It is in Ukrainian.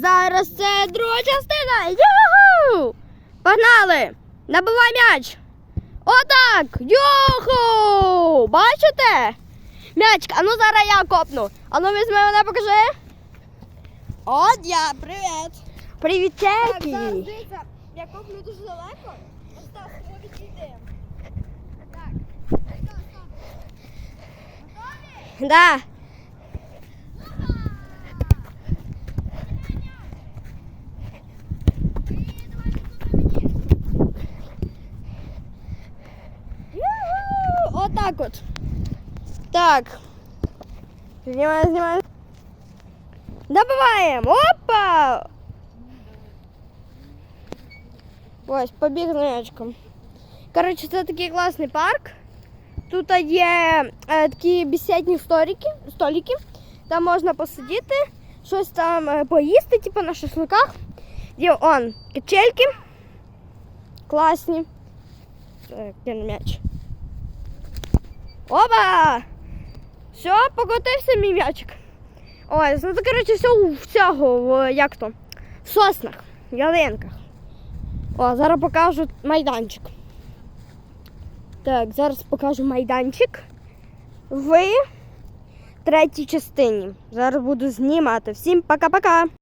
Зараз це друга частина. Юху! Погнали! Набивай м'яч! Отак! Юху! Бачите? М'ячик, а ну зараз я копну. А ну візьми мене, покажи. От я, привіт. Привіт, Так, зараз Чекі. дивіться, я коплю дуже далеко. Ми відійдемо. Так. Готові? Да. Юху! Отак от. Так. Знімаємо, знімаємо. Добиваємо. Опа! Ось, побіг з м'ячком. Коротше, це такий класний парк. Тут є е, такі бесідні столики, столики. Там можна посидіти, щось там е, поїсти, типу на шашликах. Є он качельки. Класні. Так, де м'яч. Оба! Все, покотився мій м'ячик. Ось, ну це, коротше, все у всього, в, як то, в соснах, в ялинках. О, зараз покажу майданчик. Так, зараз покажу майданчик в третій частині. Зараз буду знімати. Всім пока-пока!